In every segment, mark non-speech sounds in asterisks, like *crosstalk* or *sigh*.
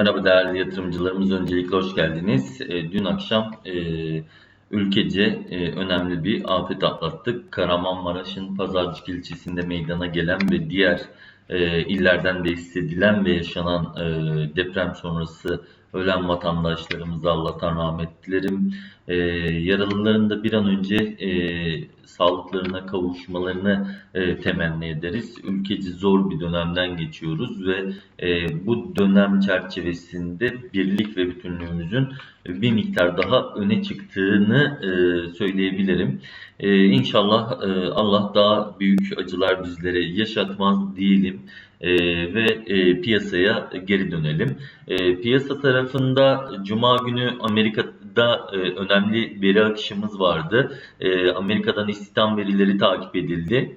Merhaba değerli yatırımcılarımız. Öncelikle hoş geldiniz. E, dün akşam e, ülkece e, önemli bir afet atlattık. Kahramanmaraş'ın Pazarcık ilçesinde meydana gelen ve diğer e, illerden de hissedilen ve yaşanan deprem sonrası ölen vatandaşlarımıza Allah'tan rahmet dilerim. E, yaralıların da bir an önce e, sağlıklarına kavuşmalarını e, temenni ederiz. Ülkeci zor bir dönemden geçiyoruz ve e, bu dönem çerçevesinde birlik ve bütünlüğümüzün bir miktar daha öne çıktığını e, söyleyebilirim. E, inşallah e, Allah daha büyük acılar bizlere yaşatmaz diyelim e, ve e, piyasaya geri dönelim. E, piyasa tarafında Cuma günü Amerika'da e, önemli veri akışımız vardı. E, Amerika'dan istihdam verileri takip edildi.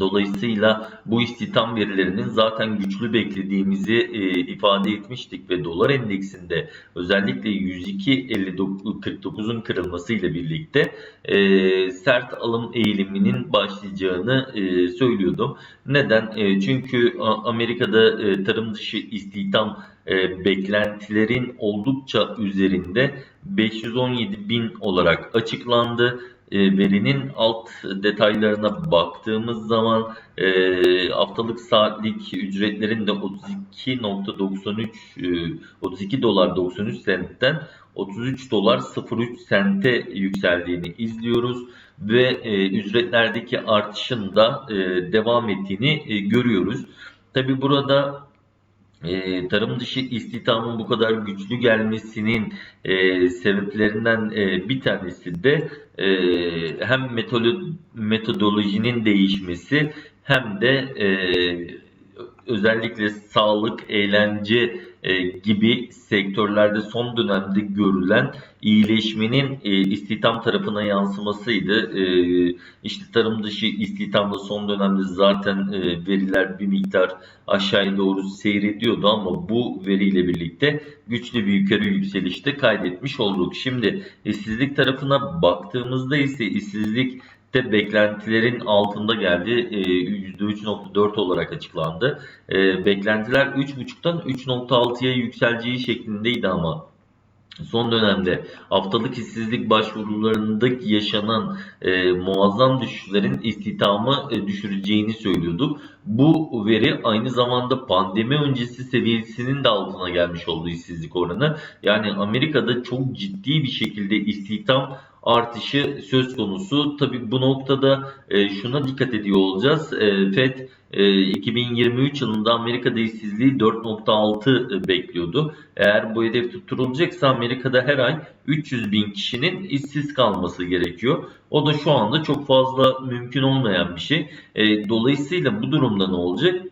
Dolayısıyla bu istihdam verilerinin zaten güçlü beklediğimizi e, ifade etmiştik ve dolar endeksinde özellikle 102.49'un kırılmasıyla birlikte e, sert alım eğiliminin başlayacağını e, söylüyordum. Neden? E, çünkü Amerika'da e, tarım dışı istihdam e, beklentilerin oldukça üzerinde 517 bin olarak açıklandı e, verinin alt detaylarına baktığımız zaman e, haftalık saatlik ücretlerin de 32.93 e, 32 dolar 93 sentten 33 dolar 03 sente yükseldiğini izliyoruz ve e, ücretlerdeki artışın da e, devam ettiğini e, görüyoruz. Tabi burada e, tarım dışı istihdamın bu kadar güçlü gelmesinin e, sebeplerinden e, bir tanesi de e, hem metodolojinin değişmesi hem de e, özellikle sağlık, eğlence e, gibi sektörlerde son dönemde görülen iyileşmenin e, istihdam tarafına yansımasıydı. E, işte tarım dışı istihdamda son dönemde zaten e, veriler bir miktar aşağıya doğru seyrediyordu ama bu veriyle birlikte güçlü bir yukarı yükselişte kaydetmiş olduk. Şimdi işsizlik tarafına baktığımızda ise işsizlik de beklentilerin altında geldi. E, %3.4 olarak açıklandı. E, beklentiler 3.5'tan 3.6'ya yükseleceği şeklindeydi ama son dönemde haftalık işsizlik başvurularındaki yaşanan e, muazzam düşüşlerin istihdamı e, düşüreceğini söylüyorduk. Bu veri aynı zamanda pandemi öncesi seviyesinin de altına gelmiş olduğu işsizlik oranı. Yani Amerika'da çok ciddi bir şekilde istihdam artışı söz konusu. Tabi bu noktada e, şuna dikkat ediyor olacağız. E, FED e, 2023 yılında Amerika'da işsizliği 4.6 bekliyordu. Eğer bu hedef tutturulacaksa Amerika'da her ay 300 bin kişinin işsiz kalması gerekiyor. O da şu anda çok fazla mümkün olmayan bir şey. E, dolayısıyla bu durumda ne olacak?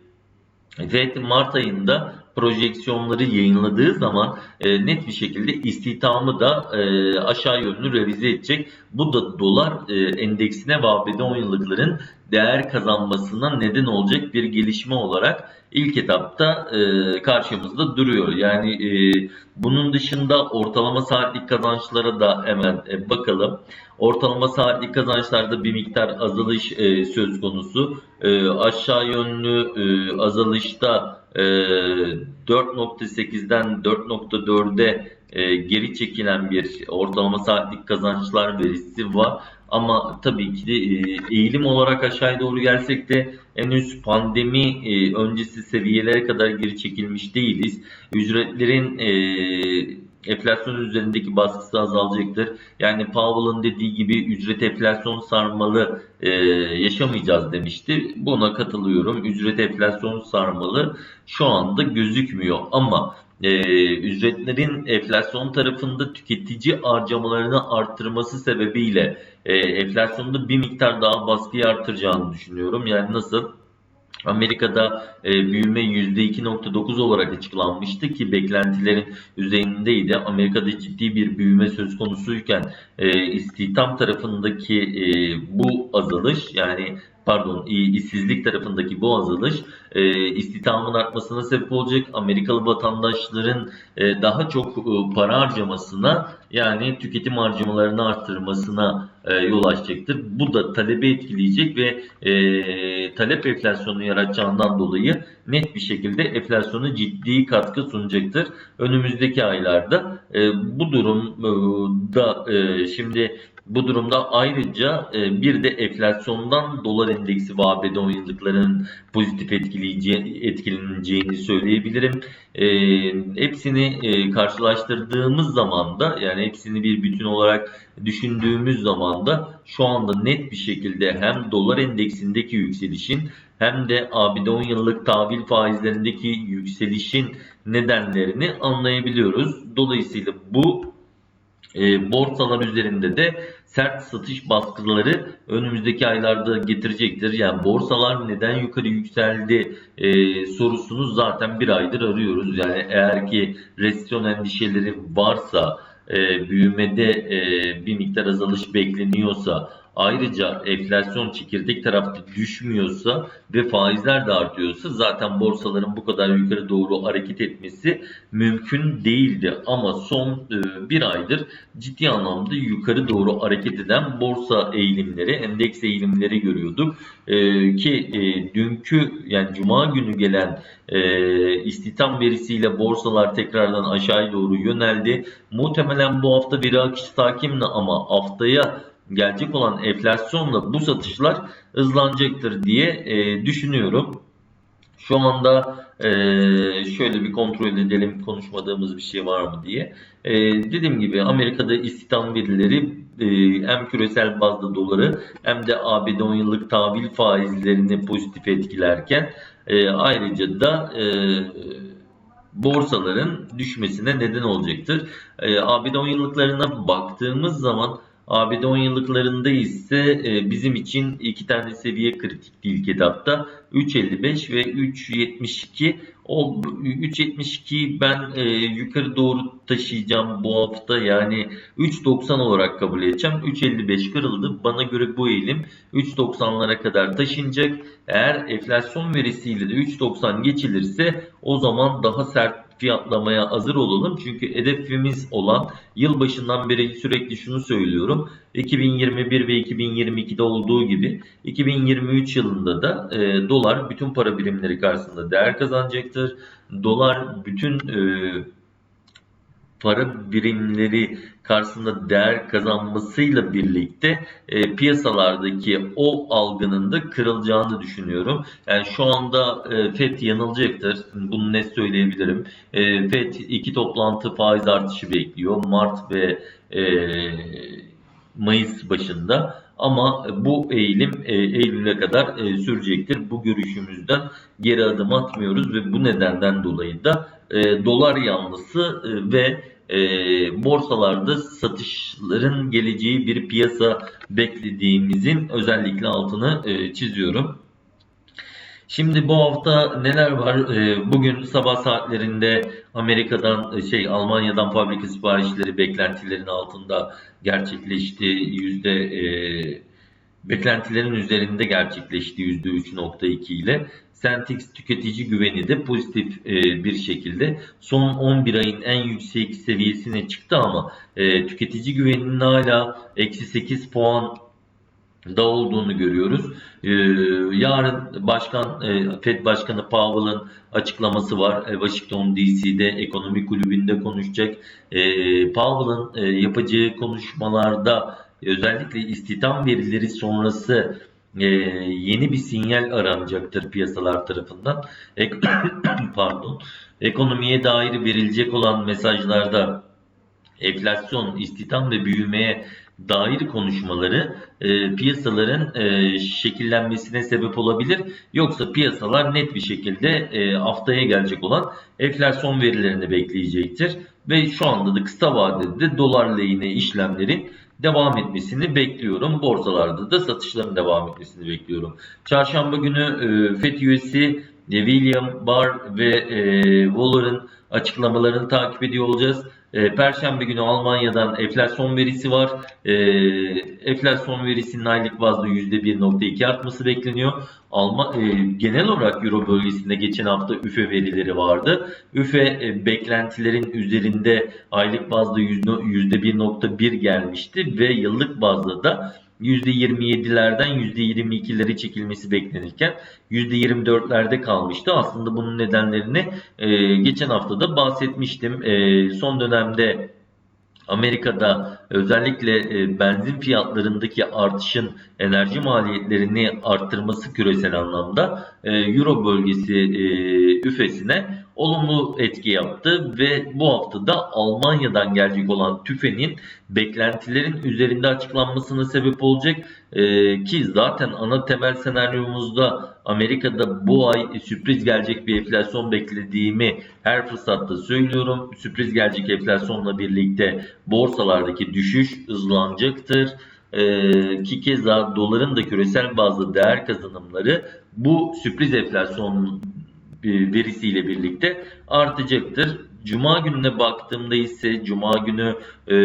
FED Mart ayında projeksiyonları yayınladığı zaman e, net bir şekilde istihdamı da e, aşağı yönlü revize edecek. Bu da dolar e, endeksine ve ABD 10 yıllıkların değer kazanmasına neden olacak bir gelişme olarak ilk etapta e, karşımızda duruyor. Yani e, bunun dışında ortalama saatlik kazançlara da hemen e, bakalım. Ortalama saatlik kazançlarda bir miktar azalış e, söz konusu. E, aşağı yönlü e, azalışta 4.8'den e, 4.4'e e, geri çekilen bir ortalama saatlik kazançlar verisi var. Ama tabii ki de e, eğilim olarak aşağıya doğru gelsek de henüz pandemi öncesi seviyelere kadar geri çekilmiş değiliz. Ücretlerin enflasyon üzerindeki baskısı azalacaktır. Yani Powell'ın dediği gibi ücret enflasyon sarmalı e, yaşamayacağız demişti. Buna katılıyorum. Ücret enflasyon sarmalı şu anda gözükmüyor ama e, ücretlerin enflasyon tarafında tüketici harcamalarını arttırması sebebiyle e, enflasyonda bir miktar daha baskıyı artıracağını düşünüyorum. Yani nasıl? Amerika'da e, büyüme %2.9 olarak açıklanmıştı ki beklentilerin üzerindeydi. Amerika'da ciddi bir büyüme söz konusuyken e, istihdam tarafındaki e, bu azalış yani pardon işsizlik tarafındaki bu azalış e, istihdamın artmasına sebep olacak. Amerikalı vatandaşların e, daha çok e, para harcamasına yani tüketim harcamalarını arttırmasına e, yol açacaktır. Bu da talebi etkileyecek ve e, talep enflasyonu yaratacağından dolayı net bir şekilde enflasyona ciddi katkı sunacaktır. Önümüzdeki aylarda e, bu durumda e, şimdi bu durumda ayrıca e, bir de enflasyondan dolar endeksi ve ABD 10 yıllıklarının pozitif etkileneceğini söyleyebilirim. E, hepsini e, karşılaştırdığımız zaman da yani hepsini bir bütün olarak düşündüğümüz zaman da şu anda net bir şekilde hem dolar endeksindeki yükselişin hem de ABD 10 yıllık tahvil faizlerindeki yükselişin nedenlerini anlayabiliyoruz. Dolayısıyla bu e, borsalar üzerinde de sert satış baskıları önümüzdeki aylarda getirecektir. Yani borsalar neden yukarı yükseldi e, sorusunu zaten bir aydır arıyoruz. Yani eğer ki resesyon endişeleri varsa, e, büyümede e, bir miktar azalış bekleniyorsa, ayrıca enflasyon çekirdek tarafta düşmüyorsa ve faizler de artıyorsa zaten borsaların bu kadar yukarı doğru hareket etmesi mümkün değildi. Ama son e, bir aydır ciddi anlamda yukarı doğru hareket eden borsa eğilimleri, endeks eğilimleri görüyorduk. E, ki e, dünkü yani cuma günü gelen istihdam verisiyle borsalar tekrardan aşağı doğru yöneldi. Muhtemelen bu hafta veri akışı sakimli ama haftaya gelecek olan enflasyonla bu satışlar hızlanacaktır diye e, düşünüyorum. Şu anda e, şöyle bir kontrol edelim konuşmadığımız bir şey var mı diye. E, dediğim gibi Amerika'da istihdam verileri e, hem küresel bazda doları hem de ABD 10 yıllık tahvil faizlerini pozitif etkilerken e, ayrıca da e, borsaların düşmesine neden olacaktır. E, ABD 10 yıllıklarına baktığımız zaman ABD 10 yıllıklarında ise e, bizim için iki tane seviye kritik ilk etapta 3.55 ve 3.72 o 3.72 ben e, yukarı doğru taşıyacağım bu hafta yani 3.90 olarak kabul edeceğim. 3.55 kırıldı. Bana göre bu eğilim 3.90'lara kadar taşınacak. Eğer enflasyon verisiyle de 3.90 geçilirse o zaman daha sert fiyatlamaya hazır olalım. Çünkü hedefimiz olan yılbaşından beri sürekli şunu söylüyorum. 2021 ve 2022'de olduğu gibi 2023 yılında da e, dolar bütün para birimleri karşısında değer kazanacaktır. Dolar bütün e, para birimleri karşısında değer kazanmasıyla birlikte e, piyasalardaki o algının da kırılacağını düşünüyorum. Yani şu anda e, FED yanılacaktır. Bunu net söyleyebilirim. E, FED iki toplantı faiz artışı bekliyor. Mart ve e, Mayıs başında. Ama bu eğilim e, Eylül'e kadar e, sürecektir. Bu görüşümüzden geri adım atmıyoruz ve bu nedenden dolayı da e, dolar yanlısı e, ve e, borsalarda satışların geleceği bir piyasa beklediğimizin özellikle altını e, çiziyorum. Şimdi bu hafta neler var? E, bugün sabah saatlerinde Amerika'dan e, şey Almanya'dan fabrika siparişleri beklentilerin altında gerçekleşti. Yüzde e, beklentilerin üzerinde gerçekleşti %3.2 ile. Sentix tüketici güveni de pozitif e, bir şekilde son 11 ayın en yüksek seviyesine çıktı ama e, tüketici güveninin hala eksi 8 puan da olduğunu görüyoruz. Ee, yarın Başkan e, Fed Başkanı Powell'ın açıklaması var. E, Washington DC'de ekonomi kulübünde konuşacak. E, Powell'ın e, yapacağı konuşmalarda özellikle istihdam verileri sonrası e, yeni bir sinyal aranacaktır piyasalar tarafından. Ek *coughs* Pardon. Ekonomiye dair verilecek olan mesajlarda enflasyon, istihdam ve büyümeye dair konuşmaları e, piyasaların e, şekillenmesine sebep olabilir. Yoksa piyasalar net bir şekilde e, haftaya gelecek olan enflasyon verilerini bekleyecektir. Ve şu anda da kısa vadede dolar lehine işlemlerin devam etmesini bekliyorum. Borsalarda da satışların devam etmesini bekliyorum. Çarşamba günü e, FED üyesi e, William Barr ve e, Waller'ın açıklamalarını takip ediyor olacağız. E, Perşembe günü Almanya'dan enflasyon verisi var. E, enflasyon verisinin aylık bazda %1.2 artması bekleniyor. Alman, e, genel olarak Euro bölgesinde geçen hafta üfe verileri vardı. Üfe e, beklentilerin üzerinde aylık bazda %1.1 gelmişti ve yıllık bazda da %27'lerden %22'lere çekilmesi beklenirken %24'lerde kalmıştı. Aslında bunun nedenlerini e, geçen hafta da bahsetmiştim. E, son dönemde Amerika'da özellikle e, benzin fiyatlarındaki artışın enerji maliyetlerini arttırması küresel anlamda e, Euro bölgesi e, üfesine olumlu etki yaptı ve bu hafta da Almanya'dan gelecek olan tüfenin beklentilerin üzerinde açıklanmasına sebep olacak ee, ki zaten ana temel senaryomuzda Amerika'da bu ay sürpriz gelecek bir enflasyon beklediğimi her fırsatta söylüyorum. Sürpriz gelecek enflasyonla birlikte borsalardaki düşüş hızlanacaktır. Ee, ki keza doların da küresel bazda değer kazanımları bu sürpriz enflasyon verisiyle birlikte artacaktır. Cuma gününe baktığımda ise Cuma günü e,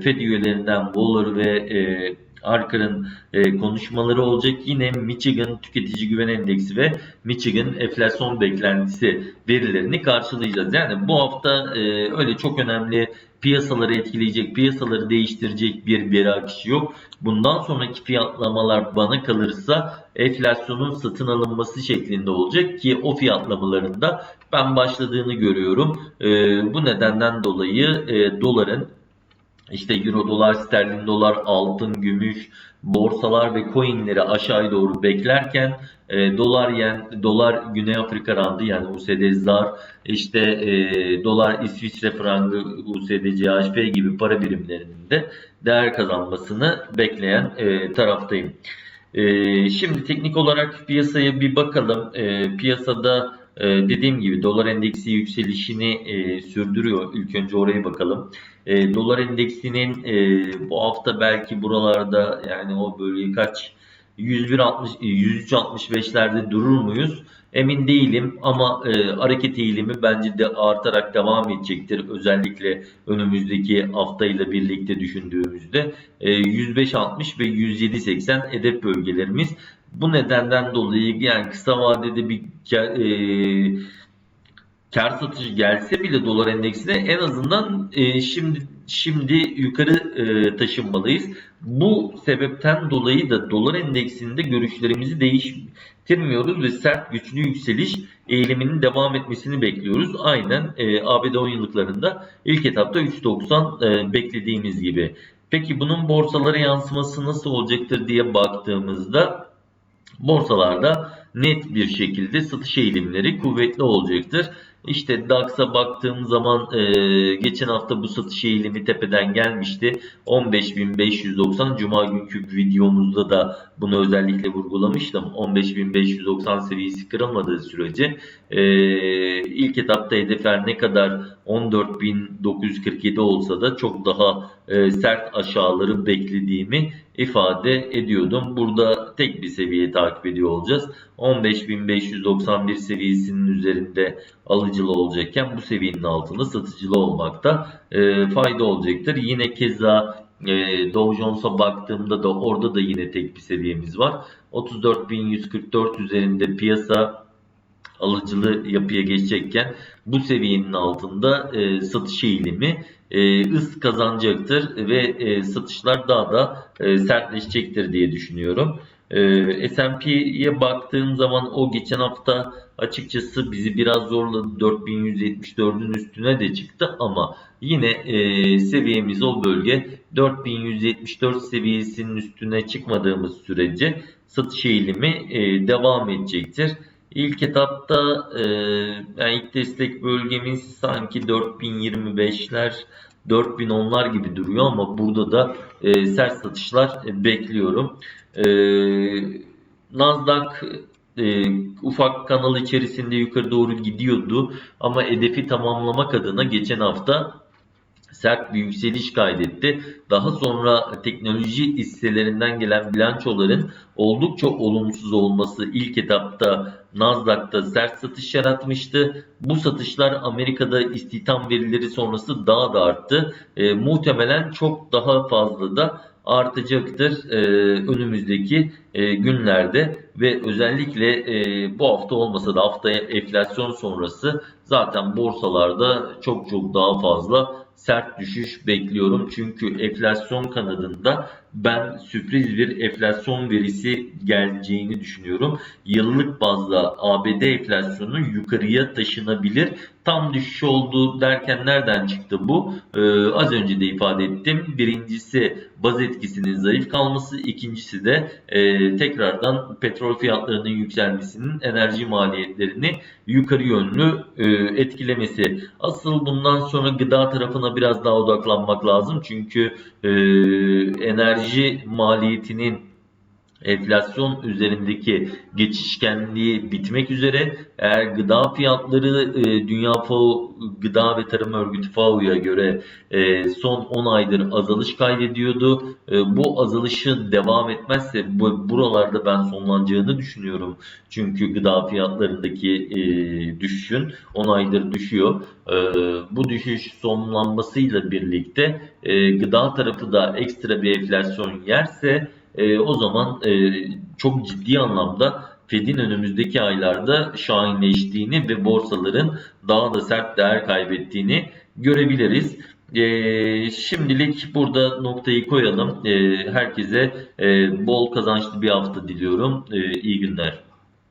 Fed üyelerinden Waller ve e, Arker'ın e, konuşmaları olacak. Yine Michigan Tüketici Güven Endeksi ve Michigan enflasyon beklentisi verilerini karşılayacağız. Yani bu hafta e, öyle çok önemli piyasaları etkileyecek, piyasaları değiştirecek bir veri akışı yok. Bundan sonraki fiyatlamalar bana kalırsa enflasyonun satın alınması şeklinde olacak ki o fiyatlamaların da ben başladığını görüyorum. E, bu nedenden dolayı e, doların işte euro dolar, sterlin dolar, altın, gümüş, borsalar ve coinleri aşağıya doğru beklerken e, dolar yen, dolar Güney Afrika randı yani USD ZAR, işte e, dolar İsviçre frangı, USD CHF gibi para birimlerinin de değer kazanmasını bekleyen e, taraftayım. E, şimdi teknik olarak piyasaya bir bakalım. E, piyasada e, dediğim gibi dolar endeksi yükselişini e, sürdürüyor. İlk önce oraya bakalım. E, dolar endeksinin e, bu hafta belki buralarda yani o bölge kaç 101.60 103.65'lerde durur muyuz? Emin değilim ama e, hareket eğilimi bence de artarak devam edecektir. Özellikle önümüzdeki haftayla birlikte düşündüğümüzde e, 105.60 ve 107.80 hedef bölgelerimiz. Bu nedenden dolayı yani kısa vadede bir e, kar satışı gelse bile dolar endeksine en azından e, şimdi şimdi yukarı e, taşınmalıyız. Bu sebepten dolayı da dolar endeksinde görüşlerimizi değiştirmiyoruz ve sert güçlü yükseliş eğiliminin devam etmesini bekliyoruz. Aynen e, ABD 10 yıllıklarında ilk etapta 3.90 e, beklediğimiz gibi. Peki bunun borsalara yansıması nasıl olacaktır diye baktığımızda borsalarda net bir şekilde satış eğilimleri kuvvetli olacaktır. İşte DAX'a baktığım zaman e, geçen hafta bu satış eğilimi tepeden gelmişti. 15.590 Cuma günkü videomuzda da bunu özellikle vurgulamıştım. 15.590 seviyesi kırılmadığı sürece e, ilk etapta hedefler ne kadar 14.947 olsa da çok daha e, sert aşağıları beklediğimi ifade ediyordum. Burada tek bir seviye takip ediyor olacağız. 15.591 seviyesinin üzerinde alıcılı olacakken bu seviyenin altında satıcılı olmakta e, fayda olacaktır. Yine keza e, Dow Jones'a baktığımda da orada da yine tek bir seviyemiz var. 34.144 üzerinde piyasa alıcılı yapıya geçecekken bu seviyenin altında e, satış eğilimi e, hız kazanacaktır ve e, satışlar daha da e, sertleşecektir diye düşünüyorum. E, S&P'ye baktığım zaman o geçen hafta açıkçası bizi biraz zorladı. 4174'ün üstüne de çıktı ama yine e, seviyemiz o bölge 4174 seviyesinin üstüne çıkmadığımız sürece satış eğilimi e, devam edecektir. İlk etapta e, yani ilk destek bölgemiz sanki 4025'ler 4010'lar gibi duruyor ama burada da e, sert satışlar e, bekliyorum. E, Nasdaq e, ufak kanal içerisinde yukarı doğru gidiyordu ama hedefi tamamlamak adına geçen hafta sert bir yükseliş kaydetti. Daha sonra teknoloji hisselerinden gelen bilançoların oldukça olumsuz olması ilk etapta Nasdaq'ta sert satış yaratmıştı. Bu satışlar Amerika'da istihdam verileri sonrası daha da arttı. E, muhtemelen çok daha fazla da artacaktır e, önümüzdeki e, günlerde ve özellikle e, bu hafta olmasa da haftaya enflasyon sonrası zaten borsalarda çok çok daha fazla sert düşüş bekliyorum. Çünkü enflasyon kanadında ben sürpriz bir enflasyon verisi geleceğini düşünüyorum. Yıllık bazda ABD enflasyonu yukarıya taşınabilir. Tam düşüş oldu derken nereden çıktı bu? Ee, az önce de ifade ettim. Birincisi baz etkisinin zayıf kalması. ikincisi de e, tekrardan petrol fiyatlarının yükselmesinin enerji maliyetlerini yukarı yönlü e, etkilemesi. Asıl bundan sonra gıda tarafına biraz daha odaklanmak lazım. Çünkü e, enerji maliyetinin enflasyon üzerindeki geçişkenliği bitmek üzere. Eğer gıda fiyatları e, Dünya FAO Gıda ve Tarım Örgütü FAO'ya göre e, son 10 aydır azalış kaydediyordu. E, bu azalışın devam etmezse bu, buralarda ben sonlanacağını düşünüyorum. Çünkü gıda fiyatlarındaki e, düşüşün 10 aydır düşüyor. E, bu düşüş sonlanmasıyla birlikte e, gıda tarafı da ekstra bir enflasyon yerse e, o zaman e, çok ciddi anlamda Fed'in önümüzdeki aylarda şahinleştiğini ve borsaların daha da sert değer kaybettiğini görebiliriz. E, şimdilik burada noktayı koyalım. E, herkese e, bol kazançlı bir hafta diliyorum. E, iyi günler.